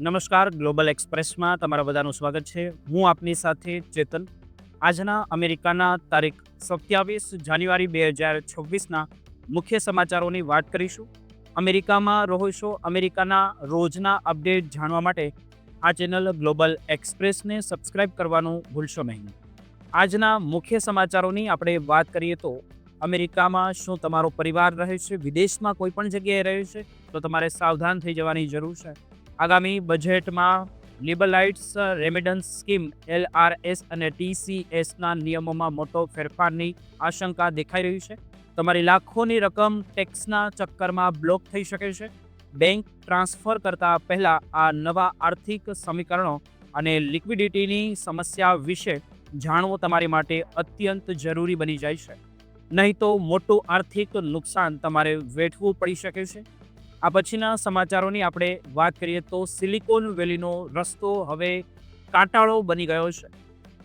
નમસ્કાર ગ્લોબલ એક્સપ્રેસમાં તમારા બધાનું સ્વાગત છે. હું આપની સાથે ચેતન. આજના અમેરિકાના તારીખ સત્યાવીસ જાન્યુઆરી બે હજાર છવ્વીસના મુખ્ય સમાચારોની વાત કરીશું. અમેરિકામાં રહો છો અમેરિકાના રોજના અપડેટ જાણવા માટે આ ચેનલ ગ્લોબલ એક્સપ્રેસને સબસ્ક્રાઇબ કરવાનું ભૂલશો નહીં. આજના મુખ્ય સમાચારોની આપણે વાત કરીએ તો અમેરિકામાં શું તમારો પરિવાર રહે છે? વિદેશમાં કોઈ પણ જગ્યાએ રહે છે? તો તમારે સાવધાન થઈ જવાની જરૂર છે. આગામી બજેટમાં લિબલાઇટ્સ રેમિડન્સ સ્કીમ એલઆરએસ અને ટીસીએસના નિયમોમાં મોટો ફેરફારની આશંકા દેખાઈ રહી છે. તમારી લાખોની રકમ ટેક્સના ચક્કરમાં બ્લોક થઈ શકે છે. બેંક ટ્રાન્સફર કરતા પહેલાં આ નવા આર્થિક સમીકરણો અને લિક્વિડિટીની સમસ્યા વિશે જાણવું તમારી માટે અત્યંત જરૂરી બની જાય છે. નહીં તો મોટું આર્થિક નુકસાન તમારે વેઠવું પડી શકે છે. આ પછીના સમાચારોની આપણે વાત કરીએ તો સિલિકોન વેલીનો રસ્તો હવે કાંટાળો બની ગયો છે.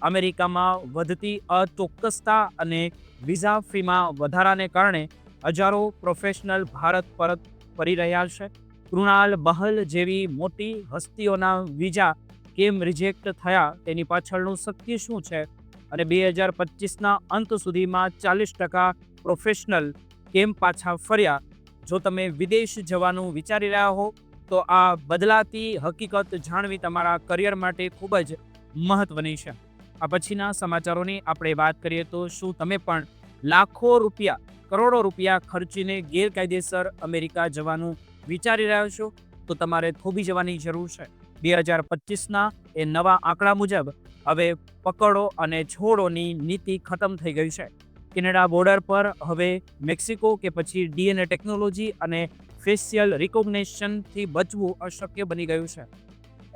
અમેરિકામાં વધતી અચોક્કસતા અને વિઝા ફીમાં વધારાને કારણે હજારો પ્રોફેશનલ ભારત પરત ફરી રહ્યા છે. કૃણાલ બહલ જેવી મોટી હસ્તીઓના વિઝા કેમ રિજેક્ટ થયા તેની પાછળનું સત્ય શું છે? અને બે હજાર પચીસના અંત સુધીમાં ચાલીસ ટકા પ્રોફેશનલ કેમ પાછા ફર્યા? જો તમે વિદેશ જવાનું વિચારી રહ્યા હો, તો આ બદલાતી હકીકત જાણવી તમારા કરિયર માટે ખૂબ જ મહત્વની છે. આ પછીના સમાચારોની આપણે વાત કરીએ તો શું તમે પણ લાખો રૂપિયા, કરોડો રૂપિયા ખર્ચીને ગેરકાયદેસર અમેરિકા જવાનું વિચારી રહ્યા છો? તો તમારે થોભી જવાની જરૂર છે. બે હજાર પચીસના એ નવા આંકડા મુજબ હવે પકડો અને છોડોની નીતિ ખતમ થઈ ગઈ છે. કેનેડા બોર્ડર પર, હવે મેક્સિકો કે પછી ડીએનએ ટેકનોલોજી અને ફેશિયલ રિકોગ્નેશનથી બચવું અશક્ય બની ગયું છે.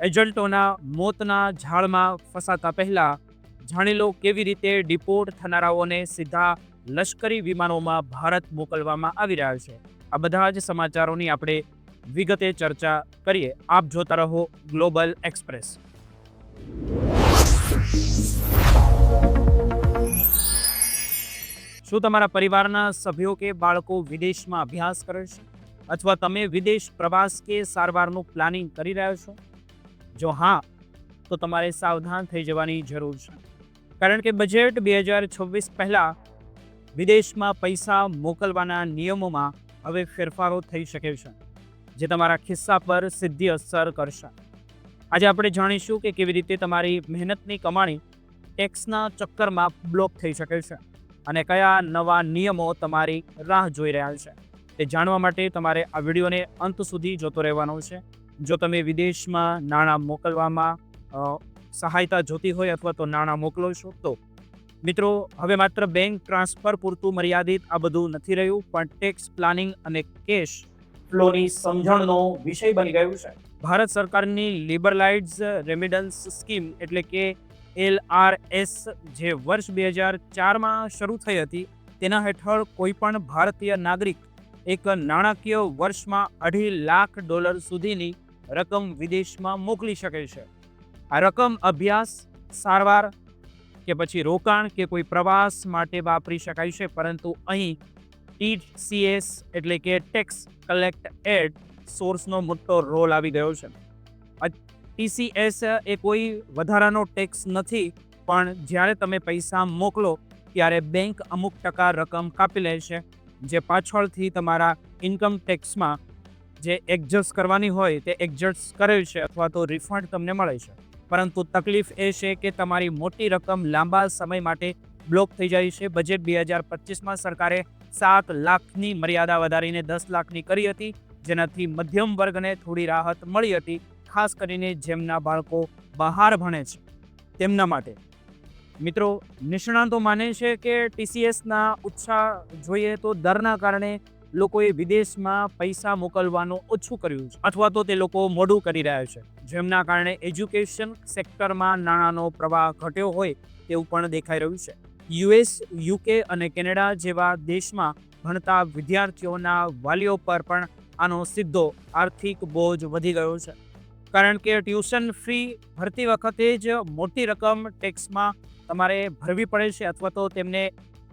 એજન્ટોના મોતના ઝાડમાં ફસાતા પહેલાં જાણી લો કેવી રીતે ડિપોર્ટ થનારાઓને સીધા લશ્કરી વિમાનોમાં ભારત મોકલવામાં આવી રહ્યા છે. આ બધા જ સમાચારોની આપણે વિગતે ચર્ચા કરીએ. આપ જોતા રહો ગ્લોબલ એક્સપ્રેસ. શું તમારા પરિવારના સભ્યો કે બાળકો વિદેશમાં અભ્યાસ કરે છે? અથવા તમે વિદેશ પ્રવાસ કે સારવારનું પ્લાનિંગ કરી રહ્યા છો? જો હા, તો તમારે સાવધાન થઈ જવાની જરૂર છે. કારણ કે બજેટ બે હજાર છવ્વીસ પહેલાં વિદેશમાં પૈસા મોકલવાના નિયમોમાં હવે ફેરફારો થઈ શકે છે, જે તમારા ખિસ્સા પર સીધી અસર કરશે. આજે આપણે જાણીશું કે કેવી રીતે તમારી મહેનતની કમાણી ટેક્સના ચક્કરમાં બ્લોક થઈ શકે છે. અને કયા નવા નિયમો તમારી રાહ જોઈ રહ્યા છે તે જાણવા માટે તમારે આ વિડીયોને અંત સુધી જોતો રહેવાનો છે. જો તમે વિદેશમાં નાણાં મોકલવામાં સહાયતા જોતી હોય અથવા તો નાણાં મોકલો છો, તો મિત્રો, હવે માત્ર બેંક ટ્રાન્સફર પૂરતું મર્યાદિત આ બધું નથી રહ્યું, પણ ટેક્સ પ્લાનિંગ અને કેશ ફ્લોની સમજણનો વિષય બની ગયું છે. ભારત સરકારની લિબરલાઇઝ રેમિડન્સ સ્કીમ એટલે કે એલ આર એસ જે વર્ષ બે હજાર ચારમાં શરૂ થઈ હતી, તેના હેઠળ કોઈપણ ભારતીય નાગરિક એક નાણાકીય વર્ષમાં અઢી લાખ ડોલર સુધીની રકમ વિદેશમાં મોકલી શકે છે. આ રકમ અભ્યાસ, સારવાર કે પછી રોકાણ કે કોઈ પ્રવાસ માટે વાપરી શકાય છે, પરંતુ અહીં ટીસીએસ એટલે કે ટેક્સ કલેક્ટ એડ સોર્સનો મોટો રોલ આવી ગયો છે. ટીસીએસ એ કોઈ વધારાનો ટેક્સ નથી, પણ જ્યારે તમે પૈસા મોકલો, ત્યારે બેંક અમુક ટકા રકમ કાપી લે છે. જે પાછળથી તમારા ઇન્કમ ટેક્સમાં જે એડજસ્ટ કરવાની હોય, તે એડજસ્ટ કરે છે અથવા તો રિફંડ તમને મળે છે. પરંતુ તકલીફ એ છે કે તમારી મોટી રકમ લાંબા સમય માટે બ્લોક થઈ જાય છે. બજેટ બે હજાર પચીસમાં સરકારે સાત લાખની મર્યાદા વધારીને દસ લાખની કરી હતી. જેનાથી મધ્યમ વર્ગને થોડી રાહત મળી હતી. ખાસ કરીને જેમના બાળકો બહાર ભણે છે તેમના માટે. મિત્રો, નિષ્ણાંતો માને છે કે ટીસીએસના ઉત્સાહ જોઈએ તો દરના કારણે લોકોએ વિદેશમાં પૈસા મોકલવાનું ઓછું કર્યું છે અથવા તો તે લોકો મોડું કરી રહ્યા છે. જેમના કારણે એજ્યુકેશન સેક્ટરમાં નાણાંનો પ્રવાહ ઘટ્યો હોય તેવું પણ દેખાઈ રહ્યું છે. યુએસ યુકે અને કેનેડા જેવા દેશમાં ભણતા વિદ્યાર્થીઓના વાલીઓ પર પણ આનો સીધો આર્થિક બોજ વધી ગયો છે. કારણ કે ટ્યુશન ફી ભરતી વખતે જ મોટી રકમ ટેક્સમાં તમારે ભરવી પડે છે અથવા તો તેમને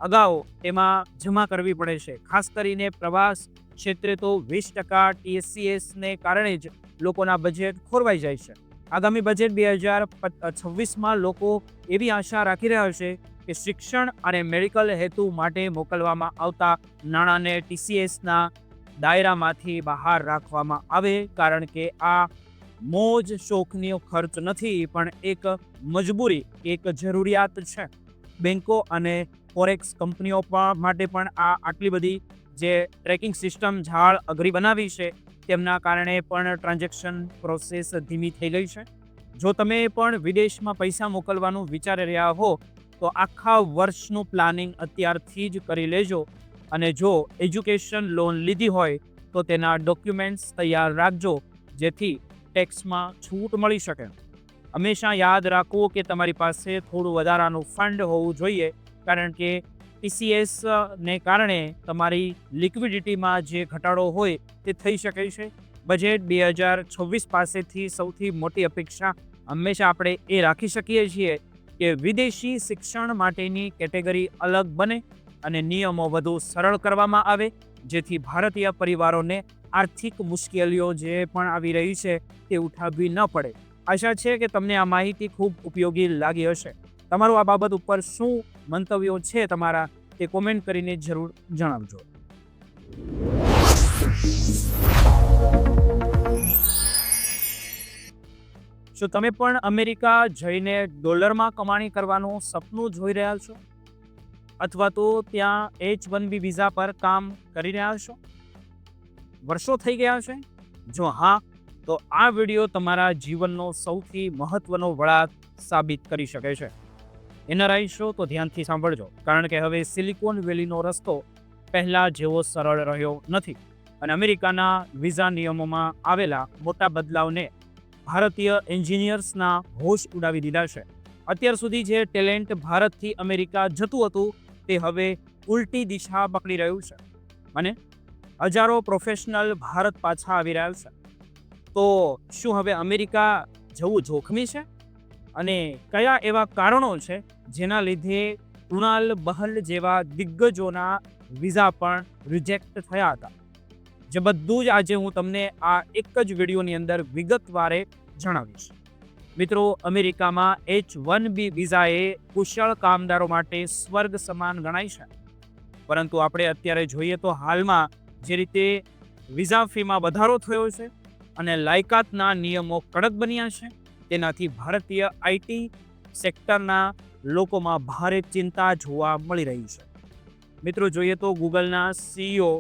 અગાઉ એમાં જમા કરવી પડે છે. ખાસ કરીને પ્રવાસ ક્ષેત્રે તો વીસ ટકા ટીએસસીએસને કારણે જ લોકોના બજેટ ખોરવાઈ જાય છે. આગામી બજેટ બે હજાર છવ્વીસમાં લોકો એવી આશા રાખી રહ્યા છે કે શિક્ષણ અને મેડિકલ હેતુ માટે મોકલવામાં આવતા નાણાંને ટીસીએસના દાયરામાંથી બહાર રાખવામાં આવે કારણ કે આ મોજ શોખનો ખર્ચ નથી, પણ એક મજબૂરી, એક જરૂરિયાત છે. બેન્કો અને ફોરેક્સ કંપનીઓ પણ માટે પણ આ આટલી બધી જે ટ્રેકિંગ સિસ્ટમ ઝાડ અઘરી બનાવી છે, તેમના કારણે પણ ટ્રાન્ઝેક્શન પ્રોસેસ ધીમી થઈ ગઈ છે. જો તમે પણ વિદેશમાં પૈસા મોકલવાનું વિચારી રહ્યા હો, તો આખા વર્ષનું પ્લાનિંગ અત્યારથી જ કરી લેજો. અને જો એજ્યુકેશન લોન લીધી હોય, તો તેના ડોક્યુમેન્ટ્સ તૈયાર રાખજો, જેથી ટેક્સમાં છૂટ મળી શકે. હંમેશા યાદ રાખવું કે તમારી પાસે થોડું વધારાનું ફંડ હોવું જોઈએ, કારણ કે ટીસીએસને કારણે તમારી લિક્વિડિટીમાં જે ઘટાડો હોય તે થઈ શકે છે. બજેટ બે હજાર છવ્વીસ પાસેથી સૌથી મોટી અપેક્ષા હંમેશા આપણે એ રાખી શકીએ છીએ કે વિદેશી શિક્ષણ માટેની કેટેગરી અલગ બને અને નિયમો વધુ સરળ કરવામાં આવે, જેથી ભારતીય પરિવારોને આર્થિક મુશ્કેલીઓ જે પણ આવી રહી છે તે ઉઠાવવી ન પડે. આશા છે કે તમને આ માહિતી ખૂબ ઉપયોગી લાગી હશે. તમારું આ બાબત ઉપર શું મંતવ્યો છે તમારા તે કોમેન્ટ કરીને જરૂર જણાવજો. શું તમે પણ અમેરિકા જઈને ડોલરમાં કમાણી કરવાનું સપનું જોઈ રહ્યા છો? અથવા તો ત્યાં એચ વન બી વિઝા પર કામ કરી રહ્યા છો? વર્ષો થઈ ગયા છે? જો હા, તો આ વીડિયો તમારા જીવનનો સૌથી મહત્વનો વળાંક સાબિત કરી શકે છે. એનઆરઆઈ શો તો ધ્યાનથી સાંભળજો, કારણ કે હવે સિલિકોન વેલીનો રસ્તો પહેલાં જેવો સરળ રહ્યો નથી અને અમેરિકાના વિઝા નિયમોમાં આવેલા મોટા બદલાવને ભારતીય એન્જિનિયર્સના હોશ ઉડાવી દીધા છે. અત્યાર સુધી જે ટેલેન્ટ ભારતથી અમેરિકા જતું હતું, તે હવે ઉલટી દિશા પકડી રહ્યું છે. અને હજારો પ્રોફેશનલ ભારત પાછા આવી રહ્યા છે. તો શું હવે અમેરિકા જવું જોખમી છે? અને કયા એવા કારણો છે જેના લીધે કૃણાલ બહલ જેવા દિગ્ગજોના વિઝા પણ રિજેક્ટ થયા હતા? જે બધું જ આજે હું તમને આ એક જ વિડીયોની અંદર વિગતવારે જણાવીશ. મિત્રો, અમેરિકામાં એચ વન બી વિઝાએ કુશળ કામદારો માટે સ્વર્ગ સમાન ગણાય છે. પરંતુ આપણે અત્યારે જોઈએ તો હાલમાં જે રીતે વિઝા ફીમાં વધારો થયો છે અને લાયકાતના નિયમો કડક બન્યા છે, તેનાથી ભારતીય આઈટી સેક્ટરના લોકોમાં ભારે ચિંતા જોવા મળી રહી છે. મિત્રો, જોઈએ તો ગૂગલના સીઈઓ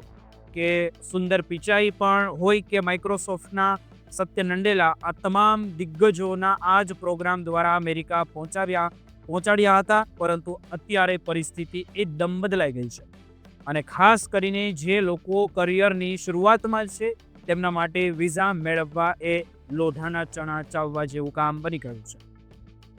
કે સુંદર પિચાઈ પણ હોય કે માઇક્રોસોફ્ટના સત્ય નંડેલા, આ તમામ દિગ્ગજોના આ જ પ્રોગ્રામ દ્વારા અમેરિકા પહોંચાડ્યા પહોંચાડ્યા હતા, પરંતુ અત્યારે પરિસ્થિતિ એકદમ બદલાઈ ગઈ છે. અને ખાસ કરીને જે લોકો કરિયરની શરૂઆતમાં છે, તેમના માટે વિઝા મેળવવા એ લોઢાના ચણા ચાવવા જેવું કામ બની ગયું છે.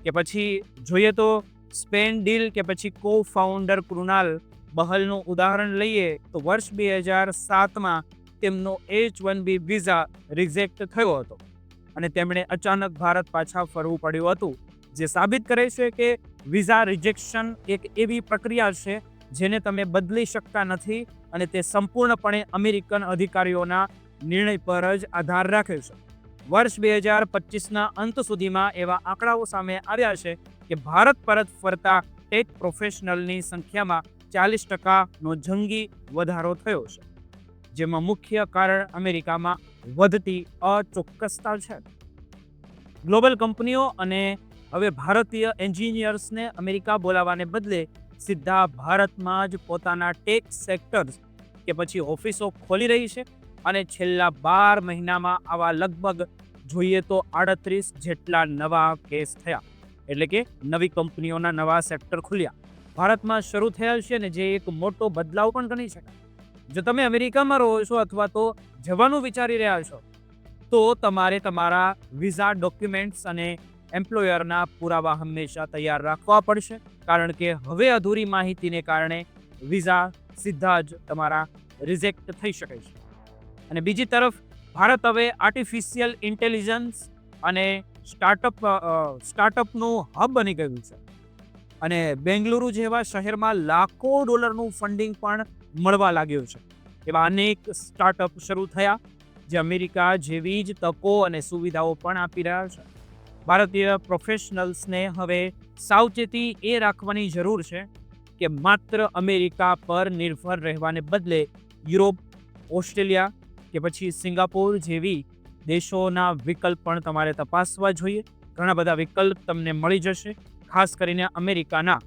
કે પછી જોઈએ તો સ્પેન ડીલ કે પછી કો ફાઉન્ડર કૃણાલ બહલનું ઉદાહરણ લઈએ તો વર્ષ બે હજાર સાતમાં તેમનો H one B visa reject થયો હતો અને તેમણે અચાનક ભારત પાછા ફરવું પડ્યું હતું, જે સાબિત કરે છે કે વિઝા રિજેક્શન એક એવી પ્રક્રિયા છે જેને તમે બદલી શકતા નથી અને તે સંપૂર્ણપણે અમેરિકન અધિકારીઓના નિર્ણય પર જ આધાર રાખે છે. વર્ષ બે હજાર પચીસના અંત સુધીમાં એવા આંકડાઓ સામે આવ્યા છે કે ભારત પરત ફરતા ટેક પ્રોફેશનલની સંખ્યામાં ચાલીસ ટકાનો જંગી વધારો થયો છે, જેમાં મુખ્ય કારણ અમેરિકામાં વધતી અચોક્કસતા છે. ગ્લોબલ કંપનીઓ અને હવે ભારતીય એન્જિનિયર્સને અમેરિકા બોલાવવાને બદલે સીધા ભારતમાં જ પોતાના ટેક સેક્ટર્સ કે પછી ઓફિસો ખોલી રહી છે અને છેલ્લા બાર મહિનામાં આવા લગભગ જોઈએ તો આડત્રીસ જેટલા નવા કેસ થયા. એટલે કે નવી કંપનીઓના નવા સેક્ટર ખુલ્યા. ભારતમાં શરૂ થયા છે ને જે એક મોટો બદલાવ પણ ગણી શકાય. જો તમે અમેરિકામાં રહો છો અથવા તો જવાનું વિચારી રહ્યા છો, તો તમારે તમારા વિઝા ડોક્યુમેન્ટ્સ અને એમ્પ્લોયરના પુરાવા હંમેશા તૈયાર રાખવા પડશે, કારણ કે હવે અધૂરી માહિતીને કારણે વિઝા સીધા જ તમારા રિજેક્ટ થઈ શકે છે. અને બીજી તરફ, ભારત હવે આર્ટિફિશિયલ ઇન્ટેલિજન્સ અને સ્ટાર્ટઅપ સ્ટાર્ટઅપનું હબ બની ગયું છે. અને બેંગલુરુ જેવા શહેરમાં લાખો ડોલરનું ફંડિંગ પણ મળવા લાગ્યું છે. એવા અનેક સ્ટાર્ટઅપ શરૂ થયા, જે અમેરિકા જેવી જ તકો અને સુવિધાઓ પણ આપી રહ્યા છે. ભારતીય પ્રોફેશનલ્સને હવે સાવચેતી એ રાખવાની જરૂર છે કે માત્ર અમેરિકા પર નિર્ભર રહેવાને બદલે યુરોપ, ઓસ્ટ્રેલિયા કે પછી સિંગાપોર જેવી દેશોના વિકલ્પ પણ તમારે તપાસવા જોઈએ. ઘણા બધા વિકલ્પ તમને મળી જશે, ખાસ કરીને અમેરિકાના.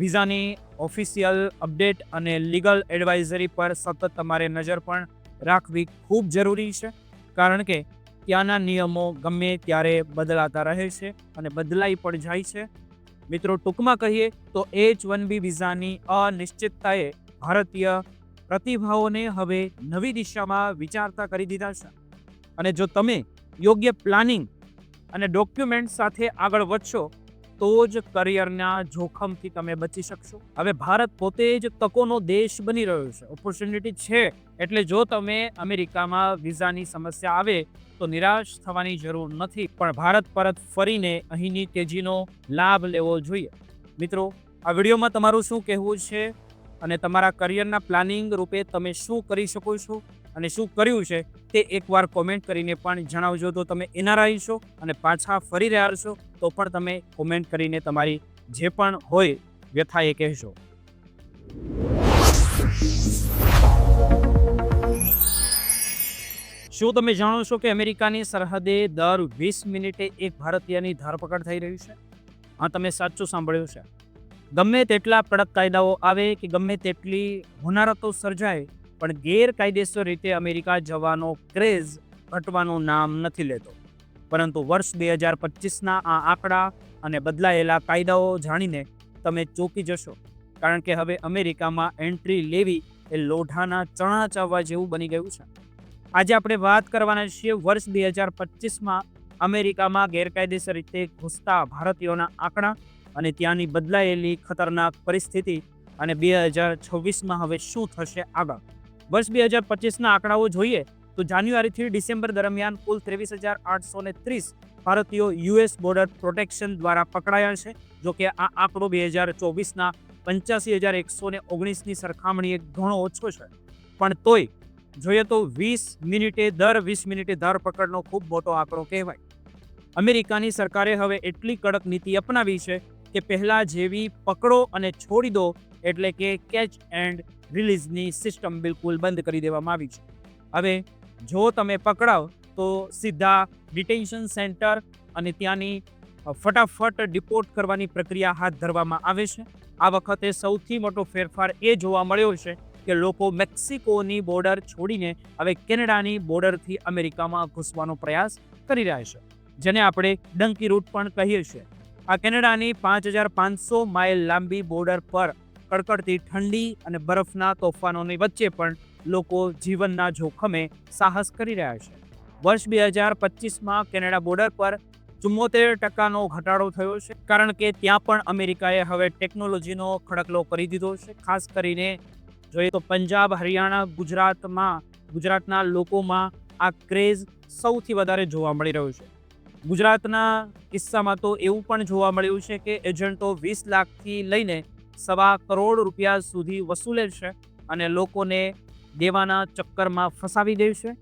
વિઝાની ઓફિશિયલ અપડેટ અને લીગલ એડવાઇઝરી પર સતત તમારે નજર પણ રાખવી ખૂબ જરૂરી છે, કારણ કે ત્યાંના નિયમો ગમે ત્યારે બદલાતા રહે છે અને બદલાઈ પણ જાય છે. મિત્રો, ટૂંકમાં કહીએ તો એચ વન બી વિઝાની અનિશ્ચિતતાએ ભારતીય પ્રતિભાઓને હવે નવી દિશામાં વિચારતા કરી દીધા છે. અને જો તમે યોગ્ય પ્લાનિંગ અને ડોક્યુમેન્ટ સાથે આગળ વધશો તો જ કરિયરના જોખમથી તમે બચી શકશો. હવે ભારત પોતે જ તકોનો દેશ બની રહ્યો છે. ઓપોર્ચ્યુનિટી છે. એટલે જો તમે અમેરિકામાં વિઝાની સમસ્યા આવે, તો નિરાશ થવાની જરૂર નથી. પણ ભારત પરત ફરીને અહીંની તેજીનો લાભ લેવો જોઈએ. મિત્રો, આ વિડીયોમાં તમારું શું કહેવું છે? અને તમારા કરિયરના પ્લાનિંગ રૂપે તમે શું કરી શકો છો? અને શું કર્યું છે તે એકવાર કોમેન્ટ કરીને પણ જણાવજો. તો તમે એનઆરઆઈ છો અને પાછા ફરી રહ્યા છો, તો પણ તમે કોમેન્ટ કરીને તમારી જે પણ હોય વ્યથા એ કહેશો. શું તમે જાણો છો કે અમેરિકાની સરહદે દર વીસ મિનિટે એક ભારતીયની ધરપકડ થઈ રહી છે? હા, તમે સાચું સાંભળ્યું છે. ગમે તેટલા કડક કાયદાઓ આવે કે ગમે તેટલી હોનારતો સર્જાય પણ ગેરકાયદેસર રીતે અમેરિકા જવાનો ક્રેઝ ઘટવાનું નામ નથી લેતો. પરંતુ વર્ષ બે હજાર પચીસના આ આંકડા અને બદલાયેલા કાયદાઓ જાણીને તમે ચોંકી જશો. કારણ કે હવે અમેરિકામાં એન્ટ્રી લેવી એ લોઢાના ચણા ચાવવા જેવું બની ગયું છે. આજે આપણે વાત કરવાના છીએ વર્ષ બે હજાર પચીસમાં અમેરિકામાં ગેરકાયદેસર રીતે ઘૂસતા ભારતીયોના આંકડા અને ત્યાંની બદલાયેલી ખતરનાક પરિસ્થિતિ અને બે હજાર છવ્વીસમાં હવે શું થશે આગળ? વર્ષ બે હજાર પચીસના આંકડાઓ જોઈએ તો જાન્યુઆરીથી ડિસેમ્બર દરમિયાન કુલ ત્રેવીસ હજાર આઠસો ને ત્રીસ ભારતીયો યુએસ બોર્ડર પ્રોટેક્શન દ્વારા પકડાયા છે, જો કે આ આંકડો બે હજાર ચોવીસના પંચ્યાસી હજાર એકસો ને ઓગણીસની સરખામણીએ ઘણો ઓછો છે. પણ તોય જોઈએ તો વીસ મિનિટે દર વીસ મિનિટે ધરપકડનો ખૂબ મોટો આંકડો કહેવાય. અમેરિકાની સરકારે હવે એટલી કડક નીતિ અપનાવી છે કે પહેલાં જેવી પકડો અને છોડી દો એટલે કે કેચ એન્ડ રિલીઝની સિસ્ટમ બિલકુલ બંધ કરી દેવામાં આવી છે. હવે જો તમે પકડાવ તો સીધા ડિટેન્શન સેન્ટર અને ત્યાંની ફટાફટ ડિપોર્ટ કરવાની પ્રક્રિયા હાથ ધરવામાં આવે છે. આ વખતે સૌથી મોટો ફેરફાર એ જોવા મળ્યો છે કે લોકો મેક્સિકોની બોર્ડર છોડીને હવે કેનેડાની બોર્ડરથી અમેરિકામાં ઘૂસવાનો પ્રયાસ કરી રહ્યા છે. જેને આપણે ડંકી રૂટ પણ કહીએ છીએ. આ કેનેડાની પાંચ હજાર પાંચસો માઇલ લાંબી બોર્ડર પર કડકડતી ઠંડી અને બરફના તોફાનોની વચ્ચે પણ લોકો જીવનના જોખમે સાહસ કરી રહ્યા છે. વર્ષ બે હજાર પચીસમાં કેનેડા બોર્ડર પર ચુમ્મોતેર ટકાનો ઘટાડો થયો છે, કારણ કે ત્યાં પણ અમેરિકાએ હવે ટેકનોલોજીનો ખડકલો કરી દીધો છે. ખાસ કરીને જોઈએ તો પંજાબ, હરિયાણા, ગુજરાતમાં, ગુજરાતના લોકોમાં આ ક્રેઝ સૌથી વધારે જોવા મળી રહ્યું છે. ગુજરાતના કિસ્સામાં તો એવું પણ જોવા મળ્યું છે કે એજન્ટો વીસ લાખથી લઈને સવા કરોડ રૂપિયા સુધી વસૂલે છે અને લોકોને દેવાના ચક્કરમાં ફસાવી દેશે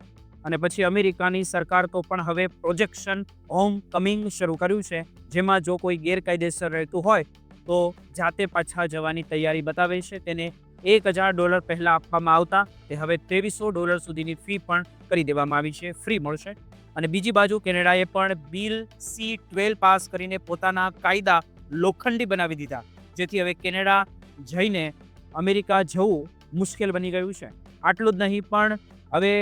અને પછી અમેરિકાની સરકાર તો પણ હવે પ્રોજેક્શન હોમ કમિંગ શરૂ કર્યું છે. જેમાં જો કોઈ ગેરકાયદેસર રહેતું હોય તો જાતે પાછા જવાની તૈયારી બતાવે છે. તેને એક હજાર ડોલર પહેલાં આપવામાં આવતા તે હવે ત્રેવીસો ડોલર સુધીની ફી પણ કરી દેવામાં આવી છે. ફ્રી મળશે. અને બીજી બાજુ કેનેડાએ પણ બિલ સી ટ્વેલ્વ પાસ કરીને પોતાના કાયદા લોખંડી બનાવી દીધા. જેથી હવે કેનેડા જઈને અમેરિકા જવું મુશ્કેલ બની ગયું છે. આટલું જ નહીં, પણ હવે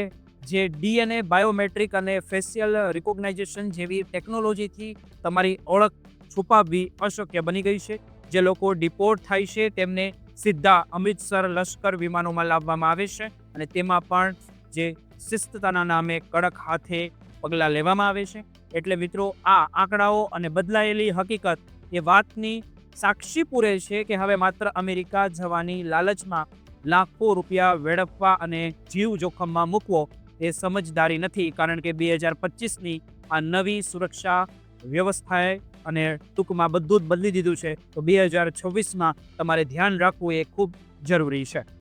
જે ડીએનએ, બાયોમેટ્રિક અને ફેશિયલ રિકોગ્નાઇઝેશન જેવી ટેકનોલોજીથી તમારી ઓળખ છુપાવવી અશક્ય બની ગઈ છે. જે લોકો ડિપોર્ટ થાય છે, તેમને સીધા અમૃતસર લશ્કર વિમાનોમાં લાવવામાં આવે છે અને તેમાં પણ જે શિસ્તતાના નામે કડક હાથે પગલાં લેવામાં આવે છે. એટલે મિત્રો, આ આંકડાઓ અને બદલાયેલી હકીકત એ વાતની સાક્ષી પૂરે છે કે હવે માત્ર અમેરિકા જવાની લાલચમાં લાખો રૂપિયા વેડફવા અને જીવ જોખમમાં મૂકવો એ સમજદારી નથી, કારણ કે બે હજાર પચીસની આ નવી સુરક્ષા વ્યવસ્થાએ અને ટૂંકમાં બધું જ બદલી દીધું છે. તો બે હજાર છવ્વીસમાં તમારે ધ્યાન રાખવું એ ખૂબ જરૂરી છે.